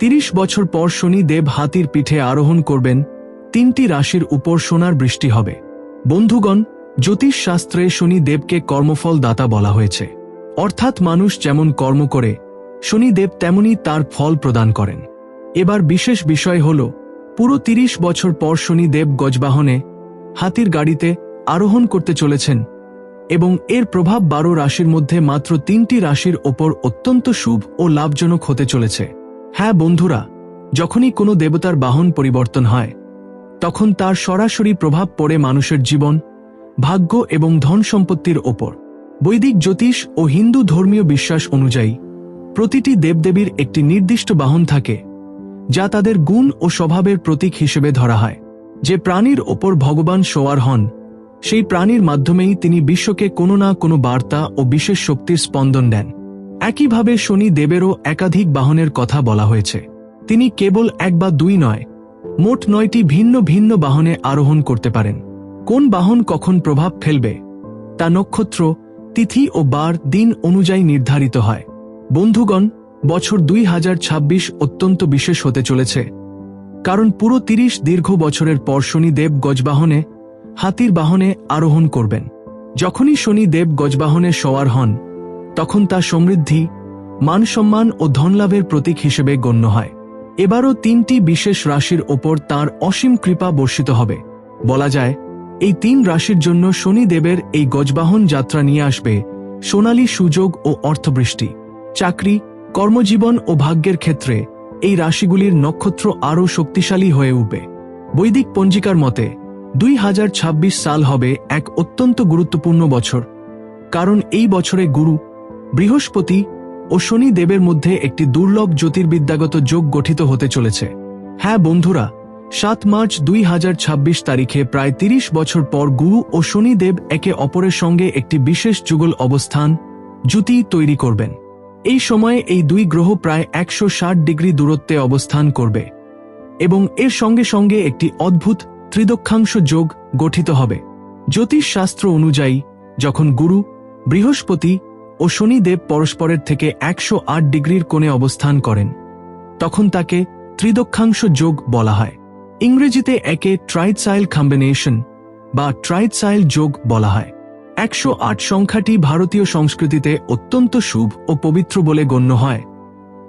তিরিশ বছর পর শনি দেব হাতির পিঠে আরোহণ করবেন, তিনটি রাশির উপর সোনার বৃষ্টি হবে। বন্ধুগণ জ্যোতিষ শাস্ত্রে শনি দেবকে কর্মফল দাতা বলা হয়েছে। অর্থাৎ মানুষ যেমন কর্ম করে শনিদেব তেমনি তার ফল প্রদান করেন। এবার বিশেষ বিষয় হল, পুরো তিরিশ বছর পর শনিদেব গজবাহনে হাতির গাড়িতে আরোহণ করতে চলেছেন এবং এর প্রভাব বারো রাশির মধ্যে মাত্র তিনটি রাশির ওপর অত্যন্ত শুভ ও লাভজনক হতে চলেছে। হ্যাঁ বন্ধুরা, যখনই কোনো দেবতার বাহন পরিবর্তন হয়, তখন তার সরাসরি প্রভাব পড়ে মানুষের জীবন, ভাগ্য এবং ধন সম্পত্তির ওপর। বৈদিক জ্যোতিষ ও হিন্দু ধর্মীয় বিশ্বাস অনুযায়ী, প্রতিটি দেবদেবীর একটি নির্দিষ্ট বাহন থাকে, যা তাদের গুণ ও স্বভাবের প্রতীক হিসেবে ধরা হয়। যে প্রাণীর ওপর ভগবান সোয়ার হন, সেই প্রাণীর মাধ্যমেই তিনি বিশ্বকে কোনো না কোনো বার্তা ও বিশেষ শক্তির স্পন্দন দেন। একইভাবে শনি দেবেরও একাধিক বাহনের কথা বলা হয়েছে। তিনি কেবল এক বা দুই নয়, মোট নয়টি ভিন্ন ভিন্ন বাহনে আরোহণ করতে পারেন। কোন বাহন কখন প্রভাব ফেলবে, তা নক্ষত্র, তিথি ও বার দিন অনুযায়ী নির্ধারিত হয়। বন্ধুগণ, বছর দুই হাজার ছাব্বিশ অত্যন্ত বিশেষ হতে চলেছে। কারণ পুরো তিরিশ দীর্ঘ বছরের পর শনিদেব গজবাহনে, হাতির বাহনে আরোহণ করবেন। যখনই শনিদেব গজবাহনে সওয়ার হন তখন তা সমৃদ্ধি মান সম্মান ও ধনলাভের প্রতীক হিসেবে গণ্য হয়। এবারও তিনটি বিশেষ রাশির ওপর তার অসীম কৃপা বর্ষিত হবে। বলা যায়, এই তিন রাশির জন্য শনিদেবের এই গজবাহন যাত্রা নিয়ে আসবে সোনালী সুযোগ ও অর্থবৃষ্টি। চাকরি, কর্মজীবন ও ভাগ্যের ক্ষেত্রে এই রাশিগুলির নক্ষত্র আরও শক্তিশালী হয়ে উঠবে। বৈদিক পঞ্জিকার মতে, দুই হাজার ছাব্বিশ সাল হবে এক অত্যন্ত গুরুত্বপূর্ণ বছর। কারণ এই বছরে গুরু বৃহস্পতি ও শনি দেবের মধ্যে একটি দুর্লভ জ্যোতির্বিদ্যাগত যোগ গঠিত হতে চলেছে। হ্যাঁ বন্ধুরা, সাত মার্চ দুই হাজার ছাব্বিশ তারিখে প্রায় তিরিশ বছর পর গুরু ও শনিদেব একে অপরের সঙ্গে একটি বিশেষ যুগল অবস্থান জুতি তৈরি করবেন। এই সময়ে এই দুই গ্রহ প্রায় একশো ষাট ডিগ্রি দূরত্বে অবস্থান করবে এবং এর সঙ্গে সঙ্গে একটি অদ্ভুত ত্রিদক্ষাংশ যোগ গঠিত হবে। জ্যোতিষ শাস্ত্র অনুযায়ী, যখন গুরু বৃহস্পতি ও শনিদেব পরস্পরের থেকে একশো আট ডিগ্রির কোণে অবস্থান করেন। তখন তাকে ত্রিদক্ষাংশ যোগ বলা হয়। ইংরেজিতে একে ট্রাইডসাইল কম্বিনেশন বা ট্রাইডসাইল যোগ বলা হয়। একশো আট সংখ্যাটি ভারতীয় সংস্কৃতিতে অত্যন্ত শুভ ও পবিত্র বলে গণ্য হয়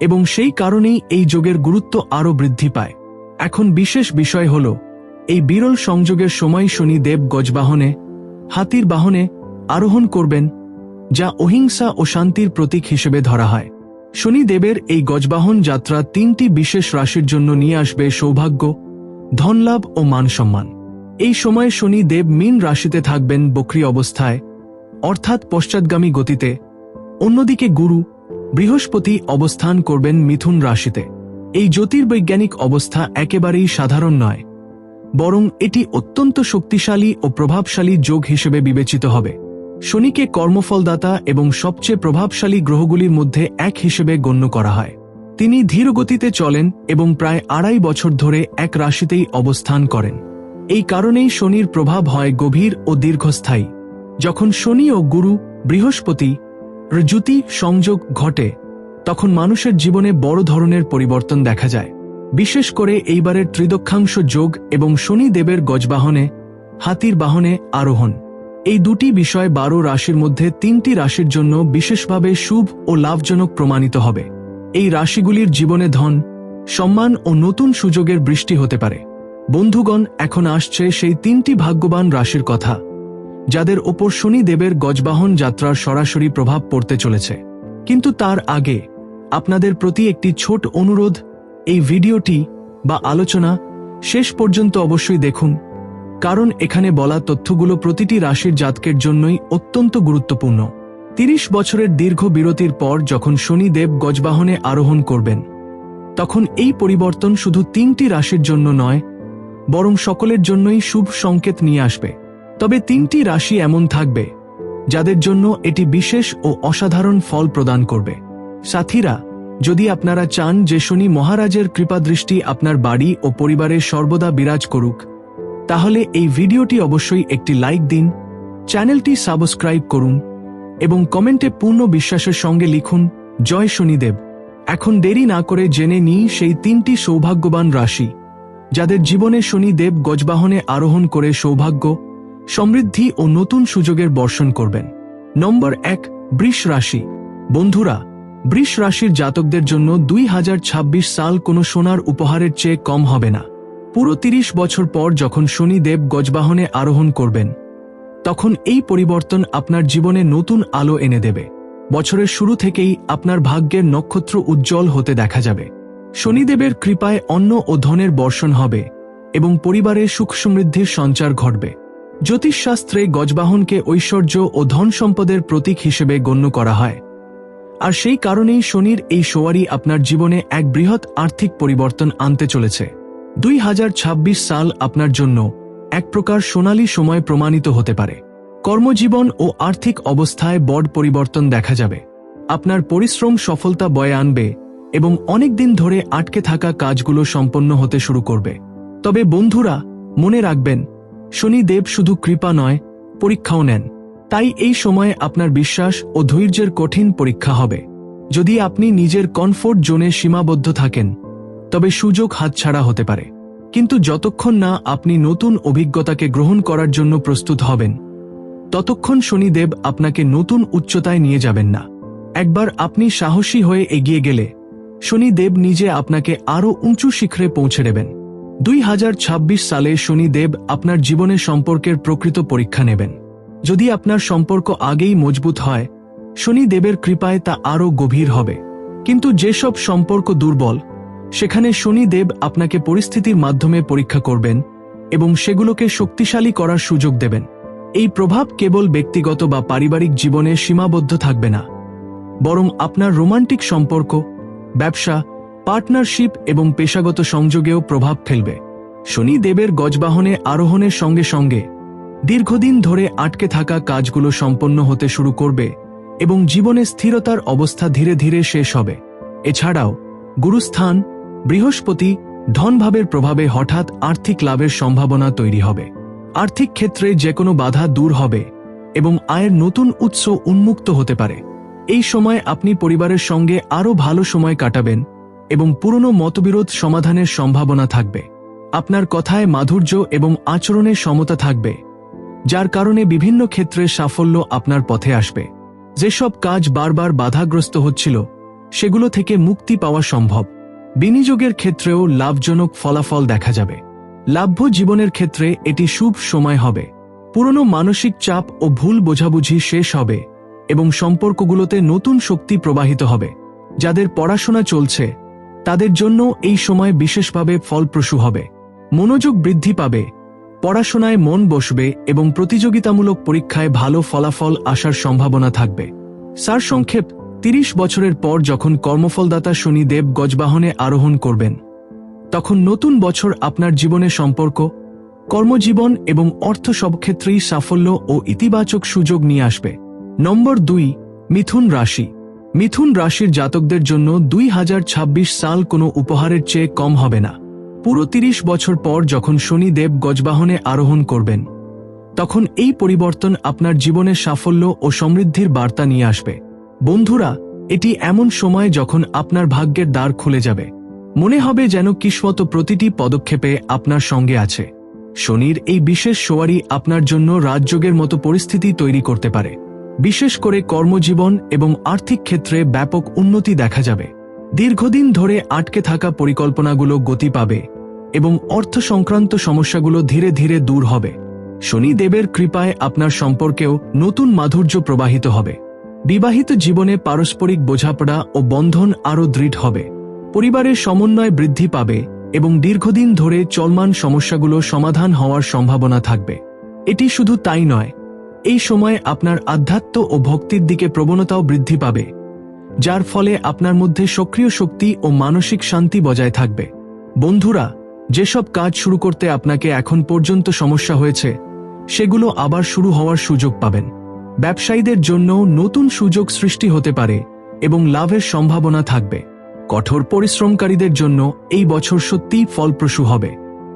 এবং সেই কারণেই এই যোগের গুরুত্ব আরও বৃদ্ধি পায়। এখন বিশেষ বিষয় হল, এই বিরল সংযোগের সময় শনি দেব গজবাহনে, হাতির বাহনে আরোহণ করবেন যা অহিংসা ও শান্তির প্রতীক হিসেবে ধরা হয়। শনি দেবের এই গজবাহন যাত্রা তিনটি বিশেষ রাশির জন্য নিয়ে আসবে সৌভাগ্য, ধনলাভ ও মানসম্মান। এই সময়ে শনি দেব মীন রাশিতে থাকবেন বক্রি অবস্থায়, অর্থাৎ পশ্চাৎগামী গতিতে। অন্যদিকে গুরু বৃহস্পতি অবস্থান করবেন মিথুন রাশিতে। এই জ্যোতির্বৈজ্ঞানিক অবস্থা একেবারেই সাধারণ নয়, বরং এটি অত্যন্ত শক্তিশালী ও প্রভাবশালী যোগ হিসেবে বিবেচিত হবে। শনিকে কর্মফলদাতা এবং সবচেয়ে প্রভাবশালী গ্রহগুলির মধ্যে এক হিসেবে গণ্য করা হয়। তিনি ধীরগতিতে চলেন এবং প্রায় আড়াই বছর ধরে এক রাশিতেই অবস্থান করেন। এই কারণেই শনির প্রভাব হয় গভীর ও দীর্ঘস্থায়ী। যখন শনি ও গুরু, বৃহস্পতি, জ্যোতি সংযোগ ঘটে, তখন মানুষের জীবনে বড় ধরনের পরিবর্তন দেখা যায়। বিশেষ করে এইবারের ত্রিদক্ষাংশ যোগ এবং শনি দেবের গজবাহনে, হাতির বাহনে আরোহণ। এই দুটি বিষয় বারো রাশির মধ্যে তিনটি রাশির জন্য বিশেষভাবে শুভ ও লাভজনক প্রমাণিত হবে। এই রাশিগুলির জীবনে ধন, সম্মান ও নতুন সুযোগের বৃষ্টি হতে পারে। বন্ধুগণ, এখন আসছে সেই তিনটি ভাগ্যবান রাশির কথা, যাদের ওপর শনি দেবের গজবাহন যাত্রার সরাসরি প্রভাব পড়তে চলেছে। কিন্তু তার আগে, আপনাদের প্রতি একটি ছোট অনুরোধ, এই ভিডিওটি বা আলোচনা শেষ পর্যন্ত অবশ্যই দেখুন। কারণ এখানে বলা তথ্যগুলো প্রতিটি রাশির জাতকের জন্যই অত্যন্ত গুরুত্বপূর্ণ। তিরিশ বছরের দীর্ঘ বিরতির পর যখন শনিদেব গজবাহনে আরোহণ করবেন, তখন এই পরিবর্তন শুধু তিনটি রাশির জন্য নয়, বরং সকলের জন্যই শুভ সংকেত নিয়ে আসবে। তবে তিনটি রাশি এমন থাকবে, যাদের জন্য এটি বিশেষ ও অসাধারণ ফল প্রদান করবে। সাথীরা, যদি আপনারা চান যে শনি মহারাজের কৃপাদৃষ্টি আপনার বাড়ি ও পরিবারে সর্বদা বিরাজ করুক তাহলে এই ভিডিওটি অবশ্যই একটি লাইক দিন, চ্যানেলটি সাবস্ক্রাইব করুন, এবং কমেন্টে পূর্ণ বিশ্বাসের সঙ্গে লিখুন, জয় শনিদেব। এখন দেরি না করে জেনে নিই সেই তিনটি সৌভাগ্যবান রাশি, যাদের জীবনে শনিদেব গজবাহনে আরোহণ করে সৌভাগ্য, সমৃদ্ধি ও নতুন সুযোগের বর্ষণ করবেন। নম্বর এক, বৃষ রাশি। বন্ধুরা, বৃষ রাশির জাতকদের জন্য দুই হাজার ছাব্বিশ সাল কোনো সোনার উপহারের চেয়ে কম হবে না। পুরো তিরিশ বছর পর যখন শনি দেব গজবাহনে আরোহণ করবেন, তখন এই পরিবর্তন আপনার জীবনে নতুন আলো এনে দেবে। বছরের শুরু থেকেই আপনার ভাগ্যের নক্ষত্র উজ্জ্বল হতে দেখা যাবে। শনিদেবের কৃপায় অন্ন ও ধনের বর্ষণ হবে এবং পরিবারে সুখ সমৃদ্ধির সঞ্চার ঘটবে। জ্যোতিষশাস্ত্রে গজবাহনকে ঐশ্বর্য ও ধন সম্পদের প্রতীক হিসেবে গণ্য করা হয়। আর সেই কারণেই শনির এই সোয়ারি আপনার জীবনে এক বৃহৎ আর্থিক পরিবর্তন আনতে চলেছে। দুই হাজার ছাব্বিশ সাল আপনার জন্য এক প্রকার সোনালী সময় প্রমাণিত হতে পারে। কর্মজীবন ও আর্থিক অবস্থায় বড় পরিবর্তন দেখা যাবে। আপনার পরিশ্রম সফলতা বয়ে আনবে এবং অনেক দিন ধরে আটকে থাকা কাজগুলো সম্পন্ন হতে শুরু করবে। তবে বন্ধুরা, মনে রাখবেন শনি দেব শুধু কৃপা নয়, পরীক্ষাও নেন। তাই এই সময়ে আপনার বিশ্বাস ও ধৈর্যের কঠিন পরীক্ষা হবে। যদি আপনি নিজের কমফোর্ট জোনে সীমাবদ্ধ থাকেন তবে সুযোগ হাতছাড়া হতে পারে। কিন্তু যতক্ষণ না আপনি নতুন অভিজ্ঞতাকে গ্রহণ করার জন্য প্রস্তুত হবেন, ততক্ষণ শনিদেব আপনাকে নতুন উচ্চতায় নিয়ে যাবেন না। একবার আপনি সাহসী হয়ে এগিয়ে গেলে, শনিদেব নিজে আপনাকে আরও উঁচু শিখরে পৌঁছে দেবেন। দুই হাজার ছাব্বিশ সালে শনিদেব আপনার জীবনের সম্পর্কের প্রকৃত পরীক্ষা নেবেন। যদি আপনার সম্পর্ক আগেই মজবুত হয়, শনিদেবের কৃপায় তা আরও গভীর হবে। কিন্তু যেসব সম্পর্ক দুর্বল সেখানে শনিদেব আপনাকে পরিস্থিতির মাধ্যমে পরীক্ষা করবেন এবং সেগুলোকে শক্তিশালী করার সুযোগ দেবেন। এই প্রভাব কেবল ব্যক্তিগত বা পারিবারিক জীবনে সীমাবদ্ধ থাকবে না। বরং আপনার রোমান্টিক সম্পর্ক, ব্যবসা, পার্টনারশিপ এবং পেশাগত সংযোগেও প্রভাব ফেলবে। শনি দেবের গজবাহনে আরোহণের সঙ্গে সঙ্গে দীর্ঘদিন ধরে আটকে থাকা কাজগুলো সম্পন্ন হতে শুরু করবে এবং জীবনে স্থিরতার অবস্থা ধীরে ধীরে শেষ হবে। এছাড়াও, গুরুস্থান বৃহস্পতি ধনভাবের প্রভাবে হঠাৎ আর্থিক লাভের সম্ভাবনা তৈরি হবে। আর্থিক ক্ষেত্রে যে কোনো বাধা দূর হবে এবং আয়ের নতুন উৎস উন্মুক্ত হতে পারে। এই সময় আপনি পরিবারের সঙ্গে আরও ভালো সময় কাটাবেন এবং পুরনো মতবিরোধ সমাধানের সম্ভাবনা থাকবে। আপনার কথায় মাধুর্য এবং আচরণের সমতা থাকবে, যার কারণে বিভিন্ন ক্ষেত্রে সাফল্য আপনার পথে আসবে। যেসব কাজ বারবার বাধাগ্রস্ত হচ্ছিল, সেগুলো থেকে মুক্তি পাওয়া সম্ভব। বিনিয়োগের ক্ষেত্রেও লাভজনক ফলাফল দেখা যাবে। লাভ্য জীবনের ক্ষেত্রে এটি শুভ সময় হবে। পুরনো মানসিক চাপ ও ভুল বোঝাবুঝি শেষ হবে এবং সম্পর্কগুলোতে নতুন শক্তি প্রবাহিত হবে। যাদের পড়াশোনা চলছে, তাদের জন্য এই সময় বিশেষভাবে ফলপ্রসূ হবে। মনোযোগ বৃদ্ধি পাবে, পড়াশোনায় মন বসবে এবং প্রতিযোগিতামূলক পরীক্ষায় ভালো ফলাফল আসার সম্ভাবনা থাকবে। সার সংক্ষেপ তিরিশ বছরের পর যখন কর্মফলদাতা শনিদেব গজবাহনে আরোহণ করবেন, তখন নতুন বছর আপনার জীবনে সম্পর্ক, কর্মজীবন এবং অর্থ সব ক্ষেত্রেই সাফল্য ও ইতিবাচক সুযোগ নিয়ে আসবে। নম্বর দুই, মিথুন রাশি। মিথুন রাশির জাতকদের জন্য দুই হাজার ছাব্বিশ সাল কোনো উপহারের চেয়ে কম হবে না। পুরো তিরিশ বছর পর যখন শনিদেব গজবাহনে আরোহণ করবেন, তখন এই পরিবর্তন আপনার জীবনে সাফল্য ও সমৃদ্ধির বার্তা নিয়ে আসবে। বন্ধুরা, এটি এমন সময় যখন আপনার ভাগ্যের দ্বার খুলে যাবে। মনে হবে যেন কিসমত প্রতিটি পদক্ষেপে আপনার সঙ্গে আছে। শনির এই বিশেষ সোয়ারি আপনার জন্য রাজযোগের মতো পরিস্থিতি তৈরি করতে পারে। বিশেষ করে কর্মজীবন এবং আর্থিক ক্ষেত্রে ব্যাপক উন্নতি দেখা যাবে। দীর্ঘদিন ধরে আটকে থাকা পরিকল্পনাগুলো গতি পাবে এবং অর্থ সংক্রান্ত সমস্যাগুলো ধীরে ধীরে দূর হবে। শনি দেবের কৃপায় আপনার সম্পর্কেও নতুন মাধুর্য প্রবাহিত হবে। বিবাহিত জীবনে পারস্পরিক বোঝাপড়া ও বন্ধন আরও দৃঢ় হবে। পরিবারের সমন্বয় বৃদ্ধি পাবে এবং দীর্ঘদিন ধরে চলমান সমস্যাগুলো সমাধান হওয়ার সম্ভাবনা থাকবে। এটি শুধু তাই নয়, এই সময়ে আপনার আধ্যাত্ম ও ভক্তির দিকে প্রবণতাও বৃদ্ধি পাবে, যার ফলে আপনার মধ্যে সক্রিয় শক্তি ও মানসিক শান্তি বজায় থাকবে। বন্ধুরা, যেসব কাজ শুরু করতে আপনাকে এখন পর্যন্ত সমস্যা হয়েছে, সেগুলো আবার শুরু হওয়ার সুযোগ পাবেন। ব্যবসায়ীদের জন্য নতুন সুযোগ সৃষ্টি হতে পারে এবং লাভের সম্ভাবনা থাকবে। কঠোর পরিশ্রমকারীদের জন্য এই বছর সত্যিই ফলপ্রসূ হবে।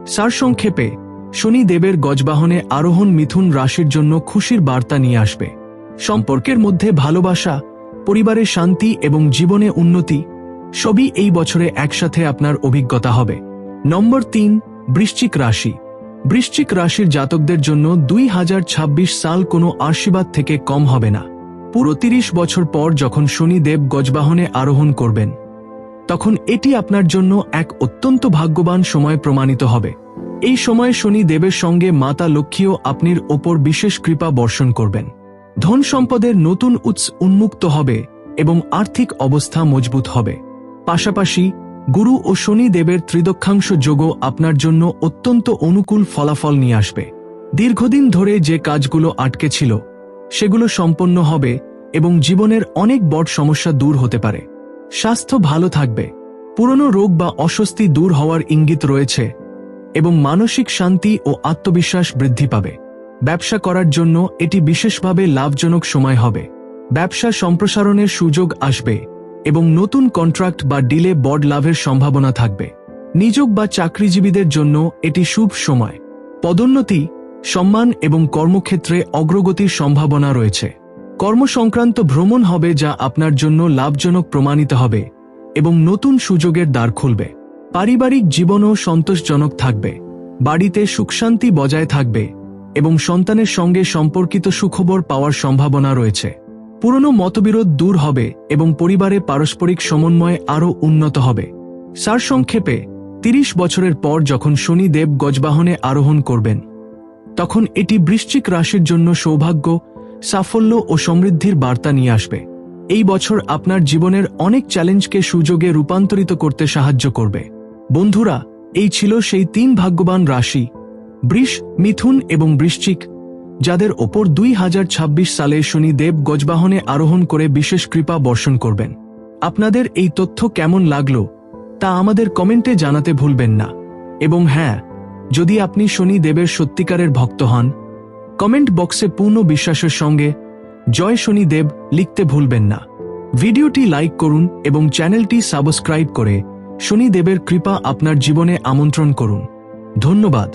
সারসংক্ষেপে শনি দেবের গজবাহনে আরোহণ মিথুন রাশির জন্য খুশির বার্তা নিয়ে আসবে। সম্পর্কের মধ্যে ভালোবাসা, পরিবারের শান্তি এবং জীবনে উন্নতি, সবই এই বছরে একসাথে আপনার অভিজ্ঞতা হবে। নম্বর তিন, বৃশ্চিক রাশি। বৃশ্চিক রাশির জাতকদের জন্য দুই হাজার ছাব্বিশ সাল কোনো আশীর্বাদ থেকে কম হবে না। পুরো তিরিশ বছর পর যখন শনিদেব গজবাহনে আরোহণ করবেন, তখন এটি আপনার জন্য এক অত্যন্ত ভাগ্যবান সময় প্রমাণিত হবে। এই সময়ে শনি দেবের সঙ্গে মাতা লক্ষ্মীও আপনির ওপর বিশেষ কৃপা বর্ষণ করবেন। ধন সম্পদের নতুন উৎস উন্মুক্ত হবে এবং আর্থিক অবস্থা মজবুত হবে। পাশাপাশি গুরু ও শনি দেবের ত্রিদক্ষাংশ যোগ আপনার জন্য অত্যন্ত অনুকূল ফলাফল নিয়ে আসবে। দীর্ঘদিন ধরে যে কাজগুলো আটকে ছিল, সেগুলো সম্পন্ন হবে এবং জীবনের অনেক বড় সমস্যা দূর হতে পারে। স্বাস্থ্য ভালো থাকবে, পুরনো রোগ বা অস্বস্তি দূর হওয়ার ইঙ্গিত রয়েছে এবং মানসিক শান্তি ও আত্মবিশ্বাস বৃদ্ধি পাবে। ব্যবসা করার জন্য এটি বিশেষভাবে লাভজনক সময় হবে। ব্যবসা সম্প্রসারণের সুযোগ আসবে। এবং নতুন কন্ট্রাক্ট বা ডিলে বড লাভের সম্ভাবনা থাকবে। নিযোগ বা চাকরিজীবীদের জন্য এটি শুভ সময়। পদোন্নতি, সম্মান এবং কর্মক্ষেত্রে অগ্রগতির সম্ভাবনা রয়েছে। কর্মসংক্রান্ত ভ্রমণ হবে যা আপনার জন্য লাভজনক প্রমাণিত হবে এবং নতুন সুযোগের দ্বার খুলবে। পারিবারিক জীবনও সন্তোষজনক থাকবে। বাড়িতে সুখশান্তি বজায় থাকবে এবং সন্তানের সঙ্গে সম্পর্কিত সুখবর পাওয়ার সম্ভাবনা রয়েছে। পুরনো মতবিরোধ দূর হবে এবং পরিবারে পারস্পরিক সমন্বয় আরও উন্নত হবে। সারসংক্ষেপে, তিরিশ বছরের পর যখন শনি দেব গজবাহনে আরোহণ করবেন, তখন এটি বৃশ্চিক রাশির জন্য সৌভাগ্য, সাফল্য ও সমৃদ্ধির বার্তা নিয়ে আসবে। এই বছর আপনার জীবনের অনেক চ্যালেঞ্জকে সুযোগে রূপান্তরিত করতে সাহায্য করবে। বন্ধুরা, এই ছিল সেই তিন ভাগ্যবান রাশি, বৃষ, মিথুন এবং বৃশ্চিক। যাদের ওপর দুই হাজার ছাব্বিশ সালে শনি দেব গজবাহনে আরোহণ করে বিশেষ কৃপা বর্ষণ করবেন। আপনাদের এই তথ্য কেমন লাগল, তা আমাদের কমেন্টে জানাতে ভুলবেন না। এবং হ্যাঁ যদি আপনি শনি দেবের সত্যিকারের ভক্ত হন, কমেন্ট বক্সে পূর্ণ বিশ্বাসের সঙ্গে জয় শনি দেব লিখতে ভুলবেন না। ভিডিওটি লাইক করুন এবং চ্যানেলটি সাবস্ক্রাইব করে শনি দেবের কৃপা আপনার জীবনে আমন্ত্রণ করুন। ধন্যবাদ।